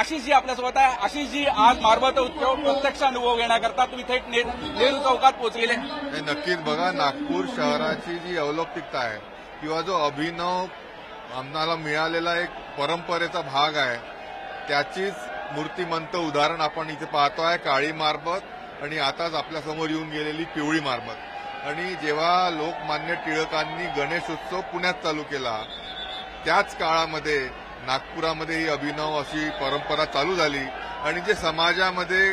आशिषजी आपल्यासोबत आहे. आशिषजी आज मारबत उत्सव प्रत्यक्ष अनुभव घेण्याकरता तुम्ही थेट नेहरू चौकात पोहोचलेले हे नक्कीच बघा नागपूर शहराची जी अवलौकिकता आहे किंवा जो अभिनव आम्हाला मिळालेला एक परंपरेचा भाग आहे त्याचीच मूर्तिमंत उदाहरण आपण इथे पाहतो आहे काळी मारबत आणि आताच आपल्यासमोर येऊन गेलेली पिवळी मारबत. आणि जेव्हा लोकमान्य टिळकांनी गणेशोत्सव पुण्यात चालू केला त्याच काळामध्ये नागपुरामध्ये ही अभिनव अशी परंपरा चालू झाली. आणि जे समाजामध्ये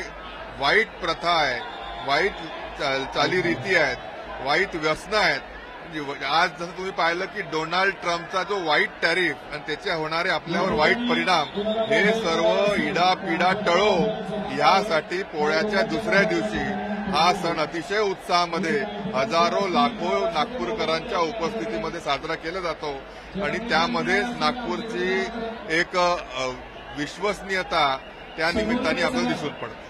वाईट प्रथा आहे वाईट चा- चालीरीती आहेत वाईट व्यसनं आहेत म्हणजे आज जसं तुम्ही पाहिलं की डोनाल्ड ट्रम्पचा जो वाईट टॅरिफ आणि त्याचे होणारे आपल्यावर वाईट परिणाम हे सर्व इडापिडा टळो यासाठी पोळ्याच्या दुसऱ्या दिवशी हा सण अतिशय उत्साहामध्ये हजारो लाखो नागपूरकरांच्या उपस्थितीमध्ये साजरा केला जातो. आणि त्यामध्येच नागपूरची एक विश्वसनीयता त्या निमित्ताने आपल्याला दिसून पडते.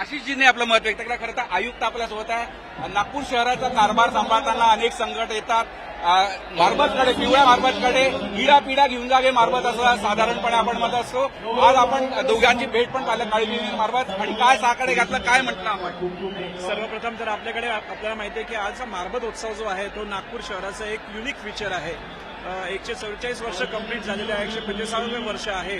आशिषजींनी आपलं मत व्यक्त केलं. खरं तर आयुक्त आपल्यासोबत आहे. नागपूर शहराचा कारभार सांभाळताना अनेक संकट येतात. मारबतकडे पिवळ्या मारबतकडे इडा पिडा घेऊन जागे मारबत असं साधारणपणे आपण म्हणत असतो. आज आपण दोघांची भेट पण पाहिलं काळी पिवळी मारबत आणि काय साकडे घातलं काय म्हटलं आपण? सर्वप्रथम तर आपल्याकडे आपल्याला माहिती आहे की आजचा मारबत उत्सव जो आहे तो नागपूर शहराचा एक युनिक फीचर आहे. एकशे चव्वेचाळीस वर्ष कंप्लीट झालेले आहे एकशे पंचेचाळीसवे वर्ष आहे.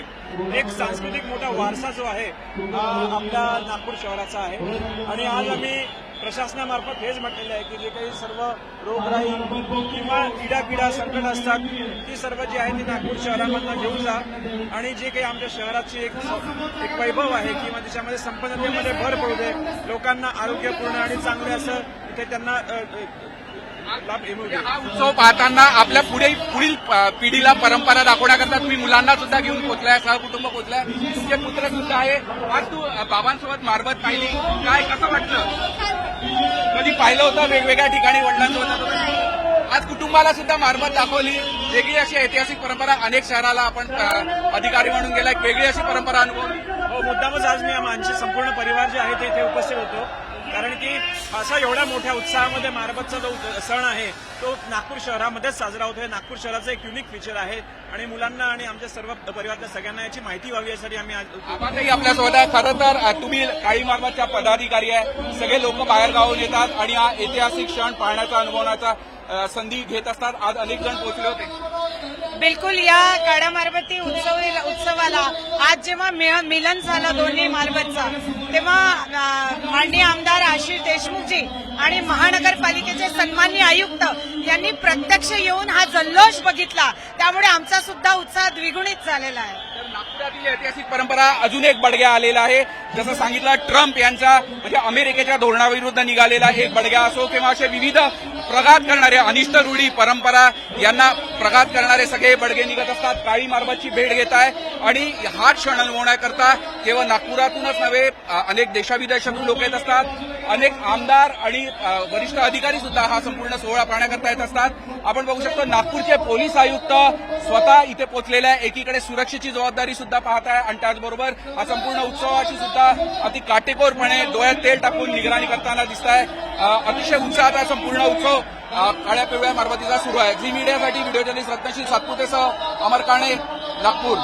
एक सांस्कृतिक मोठा वारसा जो आहे आपल्या नागपूर शहराचा आहे. आणि आज आम्ही प्रशासनामार्फत हेच म्हटलेलं आहे की जे काही सर्व रोगराई किंवा पिढा संकट असतात ती सर्व जी आहे ती नागपूर शहरामधनं घेऊन जा. आणि जे काही आमच्या शहराची एक एक वैभव आहे किंवा त्याच्यामध्ये संपन्नतेमध्ये भर पडू दे लोकांना आरोग्यपूर्ण आणि चांगले असं इथे त्यांना हा उत्सव पाहताना आपल्या पुढे पुढील पिढीला परंपरा दाखवण्याकरता तुम्ही मुलांना सुद्धा घेऊन पोहोचलाय सहकुटुंब पोचलाय. तुमचे पुत्र सुद्धा आहे. आज तू बाबांसोबत मारबत पाहिली. काय कसं वाटलं? कधी पाहिलं होतं? वेगवेगळ्या ठिकाणी वडिलांसोबत आज कुटुंबाला सुद्धा मारबत दाखवली. वेगळी अशी ऐतिहासिक परंपरा अनेक शहराला आपण अधिकारी म्हणून गेला एक वेगळी अशी परंपरा अनुभवली. हो मुद्दामच आज मी आमचे संपूर्ण परिवार जे आहे ते इथे उपस्थित होतो. कारण की असा एवढ्या मोठ्या उत्साहामध्ये मारबतचा जो सण आहे तो नागपूर शहरामध्येच साजरा होतोय. नागपूर शहराचं एक युनिक फीचर आहे आणि मुलांना आणि आमच्या सर्व परिवारातल्या सगळ्यांना याची माहिती व्हावी यासाठी आम्ही आज आपल्यासोबत आहे. खरं तर तुम्ही काळी मारबतच्या पदाधिकारी आहे. सगळे लोक बाहेर गावून येतात आणि हा ऐतिहासिक क्षण पाहण्याचा अनुभवण्याचा संधी घेत असतात. आज अनेक जण पोहोचले होते. बिलकुल या काळ्या मारबती उत्सव उत्सवाला आज जेव्हा मिलन झालं दोन्ही मारबतचं तेव्हा माननीय आमदार आशिष देशमुखजी आणि महानगरपालिकेचे सन्माननीय आयुक्त यांनी प्रत्यक्ष येऊन हा जल्लोष बघितला. त्यामुळे आमचा सुद्धा उत्साह द्विगुणित झालेला आहे. नागपुरातील ऐतिहासिक परंपरा अजून एक बडग्या आलेला आहे. जसं सांगितलं ट्रम्प यांचा म्हणजे अमेरिकेच्या धोरणाविरुद्ध निघालेला एक बडग्या असो किंवा असे विविध प्रघात करणारे अनिष्ट रूढी परंपरा यांना प्रघात करणारे सगळे बडगे निघत असतात काळी मार्बाची भेट घेत आहे. आणि हा क्षण अनुभवण्याकरता केवळ नागपुरातूनच नव्हे अनेक देशाविदेशातून लोक येत असतात. अनेक आमदार आणि वरिष्ठ अधिकारी सुद्धा हा संपूर्ण सोहळा पाहण्याकरता येत असतात. आपण बघू शकतो नागपूरचे पोलीस आयुक्त स्वतः इथे पोहोचलेले आहे एकीकडे सुरक्षेची जबाबदारी सुद्धा पाहत आहे आणि त्याचबरोबर हा संपूर्ण उत्सवाची सुद्धा अति काटेकोरपणे डोळ्यात तेल टाकून निगराणी करताना दिसत आहे अतिशय उत्साहात हा संपूर्ण उत्सव काळ्या पिवळ्या मारबतीचा सुरू आहे. झी मीडियासाठी व्हिडिओ जर्नलिस्ट रत्नशील सातपुतेसह अमर काणे नागपूर.